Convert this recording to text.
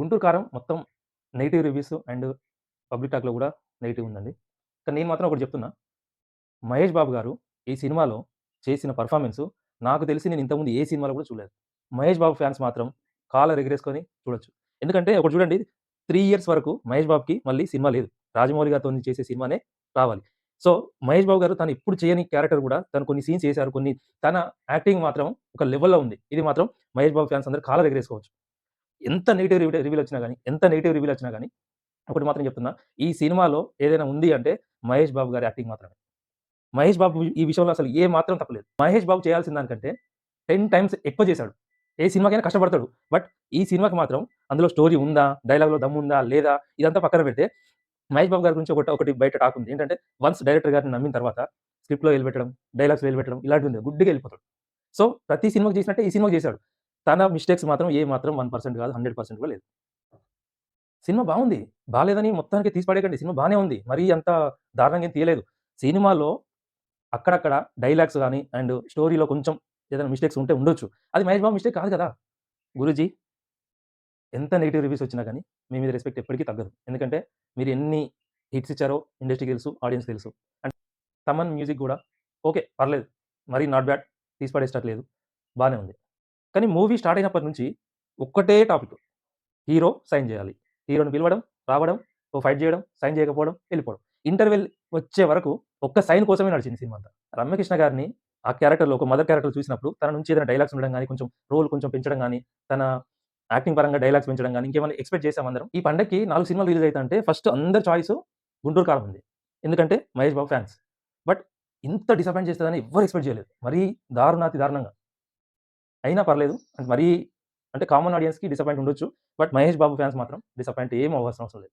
గుంటూరు కారం మొత్తం negative reviews and public టాక్‌లో కూడా నెగిటివ్ ఉందండి. కానీ నేను మాత్రం ఒకటి చెప్తున్నా. మహేష్ బాబు గారు ఈ సినిమాలో చేసిన పర్ఫార్మెన్స్ నాకు తెలిసి నేను ఇంతకుముందు ఏ సినిమాలో కూడా చూడలేదు. మహేష్ బాబు ఫ్యాన్స్ మాత్రం కాలర్ ఎగరేసుకొని చూడొచ్చు. ఎందుకంటే ఒకటి చూడండి త్రీ ఇయర్స్ వరకు మహేష్ బాబుకి మళ్ళీ సినిమా లేదు. రాజమౌళి గారితోని చేసే సినిమానే రావాలి. సో, మహేష్ బాబు గారు తను ఇప్పుడు చేయని క్యారెక్టర్ కూడా తను కొన్ని సీన్స్ చేశారు. కొన్ని తన యాక్టింగ్ మాత్రం ఒక లెవెల్‌లో ఉంది. ఇది మాత్రం మహేష్ బాబు ఫ్యాన్స్ అందరూ కాలర్ ఎగరేసుకోవచ్చు. ఎంత నెగిటివ్ రివ్యూ వచ్చినా కానీ ఎంత నెగిటివ్ రివ్యూలు వచ్చినా కానీ ఒకటి మాత్రం చెప్తున్నా. ఈ సినిమాలో ఏదైనా ఉంది అంటే మహేష్ బాబు గారి యాక్టింగ్ మాత్రమే. మహేష్ బాబు ఈ విషయంలో అసలు ఏ మాత్రం తప్పలేదు మహేష్ బాబు చేయాల్సిన దానికంటే 10 టైమ్స్ ఎక్కువ చేశాడు. ఏ సినిమాకైనా కష్టపడతాడు. బట్ ఈ సినిమాకి మాత్రం అందులో స్టోరీ ఉందా? డైలాగ్‌లో ఉందా లేదా? ఇదంతా పక్కన పెడితే మహేష్ బాబు గారి గురించి ఒకటి ఒకటి బయట టాక్ ఉంది. ఏంటంటే వన్స్ డైరెక్టర్ గారిని నమ్మిన తర్వాత స్క్రిప్ట్‌లో వెళ్ళిపెట్టడం డైలాగ్స్‌లో వెళ్ళిపెట్టడం ఇలాంటివి ఉంది. గుడ్డిగా వెళ్ళిపోతాడు సో, ప్రతి సినిమాకి చేసినట్టే ఈ సినిమాకి చేశాడు. తన మిస్టేక్స్ మాత్రం ఏ మాత్రం వన్ పర్సెంట్ కాదు 100% కూడా లేదు. సినిమా బాగుంది బాగాలేదని మొత్తానికి తీసి పడేయకండి. సినిమా బానే ఉంది. మరీ అంత దారుణంగా ఏం తీయలేదు. సినిమాలో అక్కడక్కడ డైలాగ్స్ కానీ అండ్ స్టోరీలో కొంచెం ఏదైనా మిస్టేక్స్ ఉంటే ఉండొచ్చు. అది మహేష్ బాబు మిస్టేక్ కాదు కదా! గురూజీ ఎంత నెగిటివ్ రివ్యూస్ వచ్చినా కానీ మీ మీద రెస్పెక్ట్ ఎప్పటికీ తగ్గదు. ఎందుకంటే మీరు ఎన్ని హిట్స్ ఇచ్చారో ఇండస్ట్రీకి తెలుసు. ఆడియన్స్ తెలుసు. అండ్ తమన్ మ్యూజిక్ కూడా ఓకే. పర్లేదు. మరీ నాట్ బ్యాడ్. తీసి పడేసేటట్టు బాగానే ఉంది. కానీ మూవీ స్టార్ట్ అయినప్పటి నుంచి ఒక్కటే టాపిక్. హీరో సైన్ చేయాలి. హీరోని పిలవడం, రావడం, ఓ ఫైట్ చేయడం, సైన్ చేయకపోవడం, వెళ్ళిపోవడం ఇంటర్వెల్ వచ్చే వరకు ఒక్క సైన్ కోసమే నడిచింది సినిమా అంతా. రమ్యకృష్ణ గారిని ఆ క్యారెక్టర్‌లో ఒక మదర్ క్యారెక్టర్ చూసినప్పుడు తన నుంచి ఏదైనా డైలాగ్స్ ఉండడం కానీ కొంచెం రోల్ కొంచెం పెంచడం కానీ తన యాక్టింగ్ పరంగా డైలాగ్స్ పెంచడం కానీ ఇంకేమైనా ఎక్స్‌పెక్ట్ చేసాం అందరం. ఈ పండగకి నాలుగు సినిమాలు రిలీజ్ అయితాంటే ఫస్ట్ అందరి చాయిస్ గుంటూరు కారం ఉంది. ఎందుకంటే మహేష్ బాబు ఫ్యాన్స్. బట్ ఇంత డిసప్పాయింట్ చేస్తుందని ఎవ్వరు ఎక్స్‌పెక్ట్ చేయలేదు. మరీ దారుణాతి దారుణంగా. అయినా పర్లేదు. అంటే మరీ అంటే కామన్ ఆడియన్స్‌కి డిసప్పాయింట్ ఉండొచ్చు. బట్ మహేష్ బాబు ఫ్యాన్స్ మాత్రం డిసప్పాయింట్ ఏం అవ్వాల్సిన అవసరం లేదు.